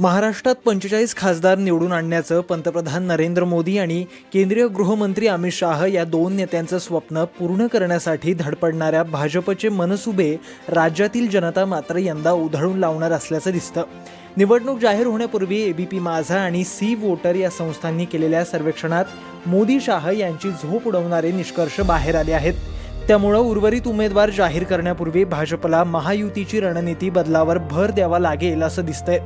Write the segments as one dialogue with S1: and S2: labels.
S1: महाराष्ट्रात पंचेचाळीस खासदार निवडून आणण्याचं पंतप्रधान नरेंद्र मोदी आणि केंद्रीय गृहमंत्री अमित शाह या दोन नेत्यांचं स्वप्न पूर्ण करण्यासाठी धडपडणाऱ्या भाजपचे मनसुबे राज्यातील जनता मात्र यंदा उधळून लावणार असल्याचं दिसतं. निवडणूक जाहीर होण्यापूर्वी एबीपी माझा आणि सी वोटर या संस्थांनी केलेल्या सर्वेक्षणात मोदी शाह यांची झोप उडवणारे निष्कर्ष बाहेर आले आहेत. त्यामुळं उर्वरित उमेदवार जाहीर करण्यापूर्वी भाजपला महायुतीची रणनीती बदलावर भर द्यावा लागेल असं दिसतंय.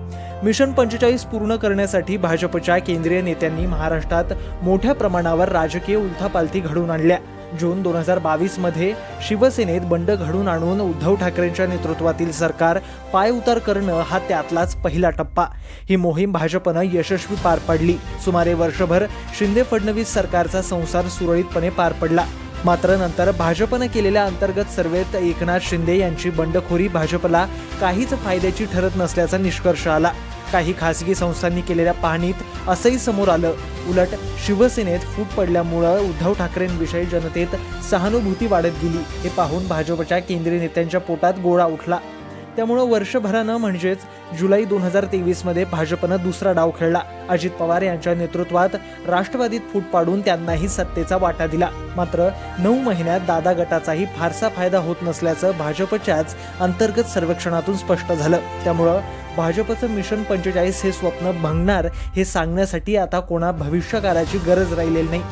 S1: मिशन पंचेचाळीस पूर्ण करण्यासाठी भाजपच्या केंद्रीय नेत्यांनी महाराष्ट्रात मोठ्या प्रमाणावर राजकीय उलथापालथी घडवून आणल्या. जून दोन हजार बावीसमध्ये शिवसेनेत बंड घडून आणून उद्धव ठाकरेंच्या नेतृत्वातील सरकार पायउतार करणं हा त्यातलाच पहिला टप्पा. ही मोहीम भाजपनं यशस्वी पार पाडली. सुमारे वर्षभर शिंदे फडणवीस सरकारचा संसार सुरळीतपणे पार पडला. मात्र नंतर भाजपनं केलेल्या अंतर्गत सर्वेत एकनाथ शिंदे यांची बंडखोरी भाजपला काहीच फायद्याची ठरत नसल्याचा निष्कर्ष आला. काही खासगी संस्थांनी केलेल्या पाहणीत असंही समोर आलं. उलट शिवसेनेत फूट पडल्यामुळं उद्धव ठाकरेंविषयी जनतेत सहानुभूती वाढत गेली. हे पाहून भाजपच्या केंद्रीय नेत्यांच्या पोटात गोळा उठला. त्यामुळं वर्षभरानं म्हणजेच जुलै दोन हजार तेवीसमध्ये भाजपनं दुसरा डाव खेळला. अजित पवार यांच्या नेतृत्वात राष्ट्रवादीत फूट पाडून त्यांनाही सत्तेचा वाटा दिला. मात्र नऊ महिन्यात दादा गटाचाही फारसा फायदा होत नसल्याचं भाजपच्याच अंतर्गत सर्वेक्षणातून स्पष्ट झालं. त्यामुळं भाजपचं मिशन पंचेचाळीस हे स्वप्न भंगणार हे सांगण्यासाठी आता कोणा भविष्यकाराची गरज राहिलेली नाही.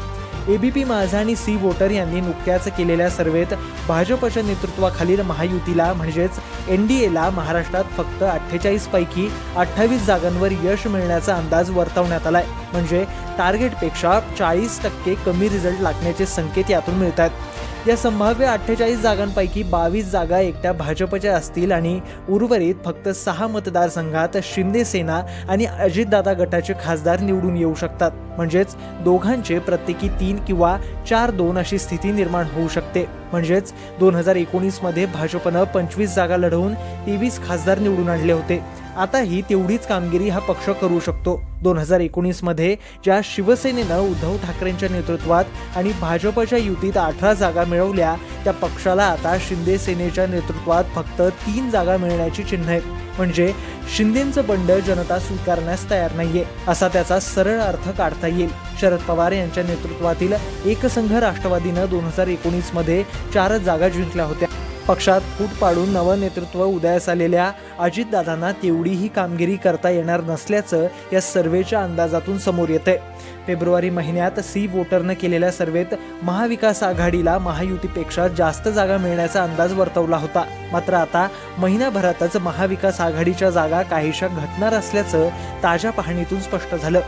S1: एबीपी माझा आणि सी वोटर यांनी नुकत्याच केलेल्या सर्वेत भाजपच्या नेतृत्वाखालील महायुतीला म्हणजेच एन डी एला महाराष्ट्रात फक्त अठ्ठेचाळीस पैकी अठ्ठावीस जागांवर यश मिळण्याचा अंदाज वर्तवण्यात आलाय. म्हणजे टार्गेटपेक्षा चाळीस टक्के कमी रिझल्ट लागण्याचे संकेत यातून मिळत आहेत या संभाव्य अठ्ठेचाळीस जागांपैकी बावीस जागा एकट्या भाजपच्या असतील आणि उर्वरित फक्त सहा मतदारसंघात शिंदे सेना आणि अजितदादा गटाचे खासदार निवडून येऊ शकतात. म्हणजेच दोघांचे प्रत्येकी तीन किंवा चार दोन अशी स्थिती निर्माण होऊ शकते. म्हणजेच दोन हजार एकोणीसमध्ये भाजपनं पंचवीस जागा लढवून तेवीस खासदार निवडून आणले होते. आताही तेवढीच कामगिरी हा पक्ष करू शकतो. दोन हजार एकोणीसमध्ये ज्या शिवसेनेनं उद्धव ठाकरेंच्या नेतृत्वात आणि भाजपच्या युतीत अठरा जागा मिळवल्या त्या पक्षाला आता शिंदे सेनेच्या नेतृत्वात फक्त तीन जागा मिळण्याची चिन्ह आहेत. म्हणजे शिंदेचं बंड जनता स्वीकारण्यास तयार नाहीये असा त्याचा सरळ अर्थ काढता येईल. शरद पवार यांच्या नेतृत्वातील एकसंघ राष्ट्रवादीनं दोन हजार एकोणीसमध्ये चारच जागा जिंकल्या होत्या. पक्षात फूट पाडून नवं नेतृत्व उदयास आलेल्या अजितदादांना तेवढीही कामगिरी करता येणार नसल्याचं या सर्वेच्या अंदाजातून समोर येतंय. फेब्रुवारी महिन्यात सी वोटरनं केलेल्या सर्वेत महाविकास आघाडीला महायुतीपेक्षा जास्त जागा मिळण्याचा अंदाज वर्तवला होता. मात्र आता महिनाभरातच महाविकास आघाडीच्या जागा काहीशा घटणार असल्याचं ताज्या पाहणीतून स्पष्ट झालं.